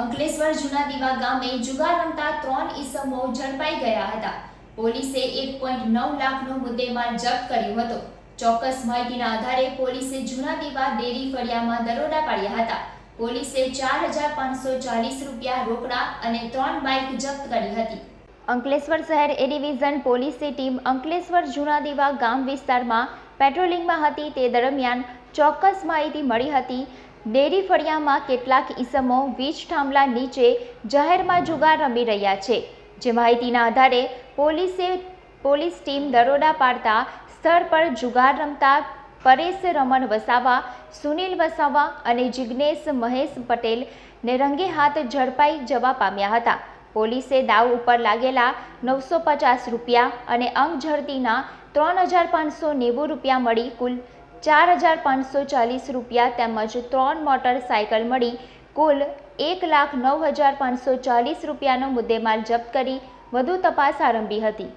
અંકલેશ્વર જૂના દીવા ગામે જુગાર રમતા ત્રણ ઈસમો ઝડપાઈ ગયા હતા. પોલીસે એક પોઈન્ટ નવ લાખનો મુદ્દેમાલ જપ્ત કર્યો હતો. ચોક્કસ માહિતીના આધારે પોલીસે જૂના દીવા ડેરી ફળિયામાં દરોડા પાડ્યા હતા. પોલીસે ચાર હજાર પાંચસો ચાલીસ રૂપિયા રોકડા અને ત્રણ બાઇક જપ્ત કરી હતી. અંકલેશ્વર શહેર એ ડિવિઝન પોલીસની ટીમ અંકલેશ્વર જૂના દીવા ગામ વિસ્તારમાં પેટ્રોલિંગમાં હતી તે દરમિયાન ચોક્કસ માહિતી મળી હતી ડેરી ફળિયામાં કેટલાક ઈસમો વીજ થાંભલા નીચે જાહેરમાં જુગાર રમી રહ્યા છે. જે માહિતીના આધારે પોલીસે પોલીસ ટીમ દરોડા પાડતા સ્થળ પર જુગાર રમતા પરેશ રમણ વસાવા, સુનિલ વસાવા અને જિજ્ઞેશ મહેશ પટેલ ને રંગે હાથ ઝડપાઈ જવા પામ્યા હતા. પોલીસે દાવ ઉપર લાગેલા નવસો પચાસ રૂપિયા અને અંગ ઝડતીના ત્રણ હજાર પાંચસો નેવું રૂપિયા મળી કુલ ચાર હજાર પાંચસો ચાલીસ રૂપિયા તેમજ ત્રણ મોટરસાયકલ મળી. કુલ એક લાખ નવ હજાર પાંચસો ચાલીસ રૂપિયાનો મુદ્દેમાલ જપ્ત કરી વધુ તપાસ આરંભી હતી.